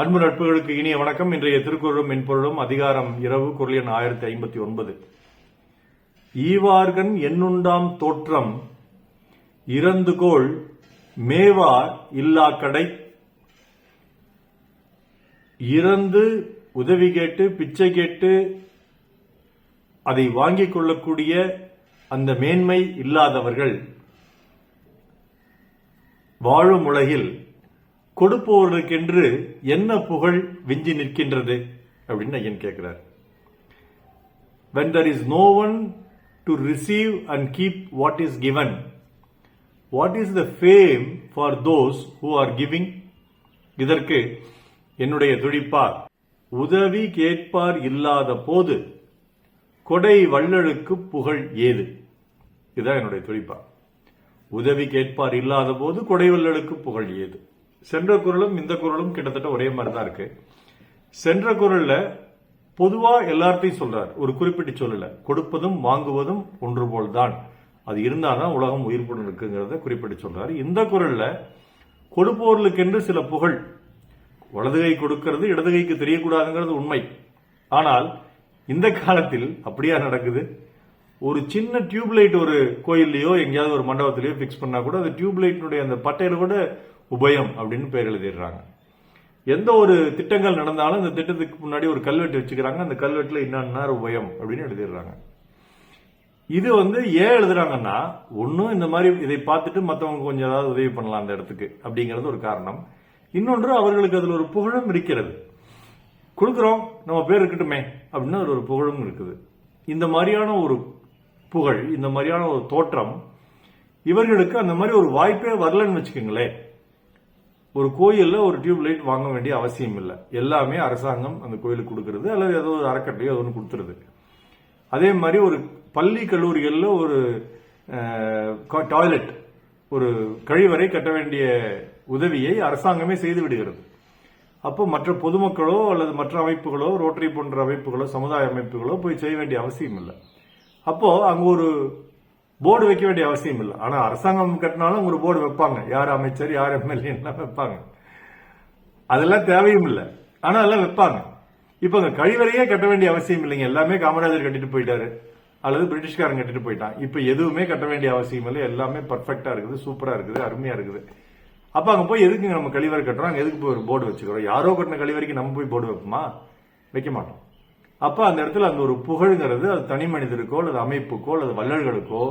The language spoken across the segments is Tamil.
அன்பு நட்புகளுக்கு இனிய வணக்கம். இன்றைய திருக்குறளும் மென்பொருளும் அதிகாரம் இரவு குரல் எண் ஆயிரத்தி ஐம்பத்தி ஒன்பது. ஈவார்கன் என்னுண்டாம் தோற்றம் இறந்துகோள் மேவார் இல்லா கடை. இறந்து உதவி கேட்டு பிச்சை கேட்டு அதை வாங்கிக் கொள்ளக்கூடிய அந்த மேன்மை இல்லாதவர்கள் வாழும் உலகில் கொடுப்பவர்களுக்கென்று என்ன புகழ் விஞ்சி நிற்கின்றது? அப்படின்னு ஐயன் கேட்கிறார். When there is no one to receive and keep what is given what is the fame for those who are giving? இதற்கு என்னுடைய துடிப்பார். உதவி கேட்பார் இல்லாத போது கொடை வள்ளலுக்கு புகழ் ஏது? இதுதான் என்னுடைய துடிப்பார். உதவி கேட்பார் இல்லாத போது கொடை வள்ளலுக்கு புகழ் ஏது? சென்ற குரலும் இந்த குரலும் கிட்டத்தட்ட ஒரே மாதிரி தான் இருக்கு. சென்ற குரல்ல பொதுவா எல்லார்ட்டையும் சொல்றார். ஒரு குறிப்பிட்டு சொல்லல. கொடுப்பதும் வாங்குவதும் ஒன்று போல் தான் அது இருந்தாதான் உலகம் உயிர்ப்புடன் இருக்குங்கிறத குறிப்பிட்டு சொல்றாரு. இந்த குரல்ல கொடுப்பவர்களுக்கென்று சில புகழ். வலது கை கொடுக்கிறது இடது கைக்கு தெரியக்கூடாதுங்கிறது உண்மை. ஆனால் இந்த காலத்தில் அப்படியா நடக்குது? ஒரு சின்ன டியூப் லைட் ஒரு கோயில்லையோ எங்கேயாவது ஒரு மண்டபத்திலையோ ஃபிக்ஸ் பண்ணால் கூட அந்த டியூப் லைட்டினுடைய அந்த பட்டையில் கூட உபயம் அப்படின்னு பேர் எழுதிடுறாங்க. எந்த ஒரு திட்டங்கள் நடந்தாலும் அந்த திட்டத்துக்கு முன்னாடி ஒரு கல்வெட்டு வச்சுக்கிறாங்க. அந்த கல்வெட்டில் என்னன்னா உபயம் அப்படின்னு எழுதிடுறாங்க. இது வந்து ஏன் எழுதுறாங்கன்னா ஒன்றும் இந்த மாதிரி இதை பார்த்துட்டு மற்றவங்க கொஞ்சம் ஏதாவது உதவி பண்ணலாம் அந்த இடத்துக்கு அப்படிங்கிறது ஒரு காரணம். இன்னொன்று அவர்களுக்கு அதில் ஒரு புகழும் இருக்கிறது. கொடுக்குறோம் நம்ம பேர் இருக்கட்டுமே அப்படின்னு அதில் ஒரு புகழும் இருக்குது. இந்த மாதிரியான ஒரு புகழ் இந்த மாதிரியான ஒரு தோற்றம் இவர்களுக்கு அந்த மாதிரி ஒரு வாய்ப்பே வரலன்னு வச்சுக்கோங்களேன். ஒரு கோயிலில் ஒரு டியூப் லைட் வாங்க வேண்டிய அவசியம் இல்லை. எல்லாமே அரசாங்கம் அந்த கோயிலுக்கு கொடுக்கறது அல்லது ஏதோ ஒரு அறக்கட்டளையோ அது ஒன்று கொடுத்துருது. அதே மாதிரி ஒரு பள்ளி கல்லூரிகளில் ஒரு டாய்லெட் ஒரு கழிவறை கட்ட வேண்டிய உதவியை அரசாங்கமே செய்து விடுகிறது. அப்போ மற்ற பொதுமக்களோ அல்லது மற்ற அமைப்புகளோ ரோட்டரி போன்ற அமைப்புகளோ சமுதாய அமைப்புகளோ போய் செய்ய வேண்டிய அவசியம் இல்லை. அப்போ அங்க ஒரு போர்டு வைக்க வேண்டிய அவசியம் இல்லை. ஆனா அரசாங்கம் கட்டினாலும் ஒரு போர்டு வைப்பாங்க. யார் அமைச்சர் யார் எம்எல்ஏ வைப்பாங்க. அதெல்லாம் தேவையும் இல்லை. ஆனா அதெல்லாம் வைப்பாங்க. இப்ப அங்க கழிவறையே கட்ட வேண்டிய அவசியம் இல்லைங்க. எல்லாமே காமராஜர் கட்டிட்டு போயிட்டாரு. அல்லது பிரிட்டிஷ்காரன் கட்டிட்டு போயிட்டான். இப்ப எதுவுமே கட்ட வேண்டிய அவசியம் இல்லை. எல்லாமே பர்ஃபெக்டா இருக்குது சூப்பரா இருக்குது அருமையா இருக்குது. அப்ப அங்க போய் எதுக்கு நம்ம கழிவறை கட்டுறோம்? அங்க எதுக்கு போய் ஒரு போர்டு வச்சுக்கிறோம்? யாரோ கட்டின கழிவறைக்கு நம்ம போய் போர்டு வைப்போமா? வைக்க மாட்டோம். அப்போ அந்த இடத்துல அந்த ஒரு புகழ்ங்கிறது அது தனி மனிதருக்கோ அல்லது அமைப்புக்கோ அல்லது வள்ளல்களுக்கோ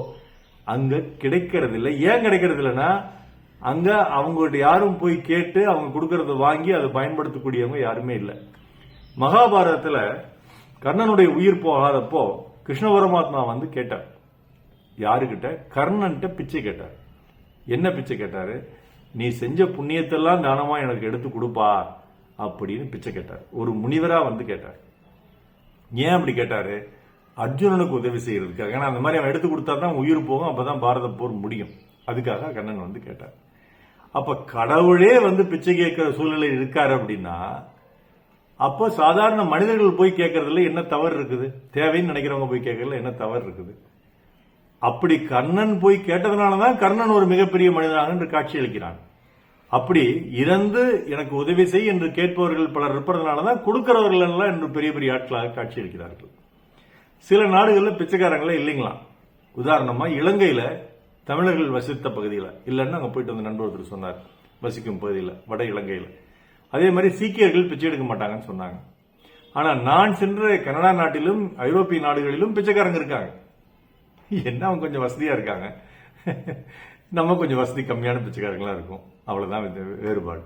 அங்கே கிடைக்கிறது இல்லை ஏன் கிடைக்கிறது இல்லைன்னா அங்கே அவங்கள்ட்ட யாரும் போய் கேட்டு அவங்க கொடுக்கறத வாங்கி அதை பயன்படுத்தக்கூடியவங்க யாருமே இல்லை. மகாபாரதத்தில் கர்ணனுடைய உயிர் போகாதப்போ கிருஷ்ண பரமாத்மா வந்து கேட்டார். யாருக்கிட்ட? கர்ணன்ட்ட பிச்சை கேட்டார். என்ன பிச்சை கேட்டாரு? நீ செஞ்ச புண்ணியத்தெல்லாம் தானமா எனக்கு எடுத்து கொடுப்பா அப்படின்னு பிச்சை கேட்டார். ஒரு முனிவரா வந்து கேட்டார். ஏன் அப்படி கேட்டாரு? அர்ஜுனனுக்கு உதவி செய்யறதுக்காக. ஏன்னா அந்த மாதிரி அவன் எடுத்து கொடுத்தா தான் உயிர் போகும் அப்பதான் பாரத போர் முடியும். அதுக்காக கண்ணன் வந்து கேட்டார். அப்ப கடவுளே வந்து பிச்சை கேட்கிற சூழ்நிலை இருக்காரு அப்படின்னா அப்போ சாதாரண மனிதர்கள் போய் கேட்கறதுல என்ன தவறு இருக்குது? தேவைன்னு நினைக்கிறவங்க போய் கேட்கறதுல என்ன தவறு இருக்குது? அப்படி கர்ணன் போய் கேட்டதுனாலதான் கர்ணன் ஒரு மிகப்பெரிய மனிதனாக என்று காட்சி அளிக்கிறான். அப்படி இறந்து எனக்கு உதவி செய் என்று கேட்பவர்கள் பலர் இருப்பதனாலதான் கொடுக்கிறவர்கள் எல்லாம் என்று பெரிய பெரிய ஆட்களாக காட்சி அளிக்கிறார்கள் சில நாடுகளில் பிச்சைக்காரங்களே இல்லைங்களாம் உதாரணமாக இலங்கையில் தமிழர்கள் வசித்த பகுதியில் இல்லைன்னு அங்கே போயிட்டு வந்த நண்பர் ஒருத்தர் சொன்னார் வசிக்கும் பகுதியில் வட இலங்கையில். அதே மாதிரி சீக்கியர்கள் பிச்சை எடுக்க மாட்டாங்கன்னு சொன்னாங்க. ஆனால் நான் சென்ற கனடா நாட்டிலும் ஐரோப்பிய நாடுகளிலும் பிச்சைக்காரங்க இருக்காங்க. என்ன அவங்க கொஞ்சம் வசதியாக இருக்காங்க? நம்ம கொஞ்சம் வசதி கம்மியான பிச்சைக்காரங்களாக இருக்கும். அவ்வளோதான் வேறுபாடு.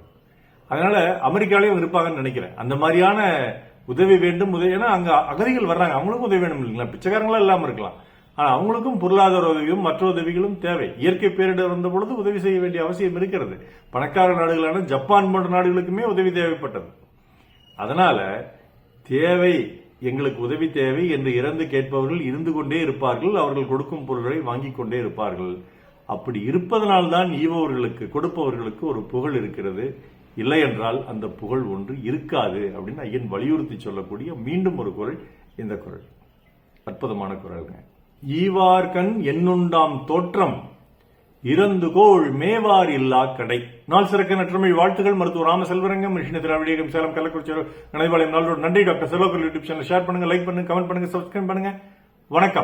அதனால அமெரிக்காலையும் இருப்பாங்கன்னு நினைக்கிறேன். அந்த மாதிரியான உதவி வேண்டும் உதவி ஏன்னா அங்கே அகதிகள் வர்றாங்க. அவங்களுக்கும் உதவி வேணும் இல்லைங்களா? பிச்சைக்காரங்களாக இல்லாமல் இருக்கலாம். ஆனால் அவங்களுக்கும் பொருளாதார உதவியும் மற்ற உதவிகளும் தேவை. இயற்கை பேரிடர் வந்த பொழுது உதவி செய்ய வேண்டிய அவசியம் இருக்கிறது. பணக்கார நாடுகளான ஜப்பான் போன்ற நாடுகளுக்குமே உதவி தேவைப்பட்டது. அதனால தேவை எங்களுக்கு உதவி தேவை என்று இறந்து கேட்பவர்கள் இருந்து கொண்டே இருப்பார்கள். அவர்கள் கொடுக்கும் பொருள்களை வாங்கிக் கொண்டே இருப்பார்கள். அப்படி இருப்பதனால்தான் ஈவவர்களுக்கு கொடுப்பவர்களுக்கு ஒரு புகழ் இருக்கிறது. இல்லை என்றால் அந்த புகழ் ஒன்று இருக்காது அப்படின்னு ஐயன் வலியுறுத்தி சொல்லக்கூடிய மீண்டும் ஒரு குரல் இந்த குரல். அற்புதமான குரல்ங்க. ஈவார்கண் என்னுண்டாம் தோற்றம் இறந்து கோள் மேவார் இல்லா கடை. நாள் சிறக்க நற்றமிழ் வாழ்த்துகள் மருத்துவர் ராம செல்வரங்கம் மிஷின திராவிடியம் சேலம் கள்ளக்குறிச்சி நினைவாலயம் நாளோடு நன்றி டாக்டர் செலவு யூடியூப் சேனல். ஷேர் பண்ணுங்க லைக் பண்ணுங்க கமெண்ட் பண்ணுங்க சப்ஸ்கிரைப் பண்ணுங்க. வணக்கம்.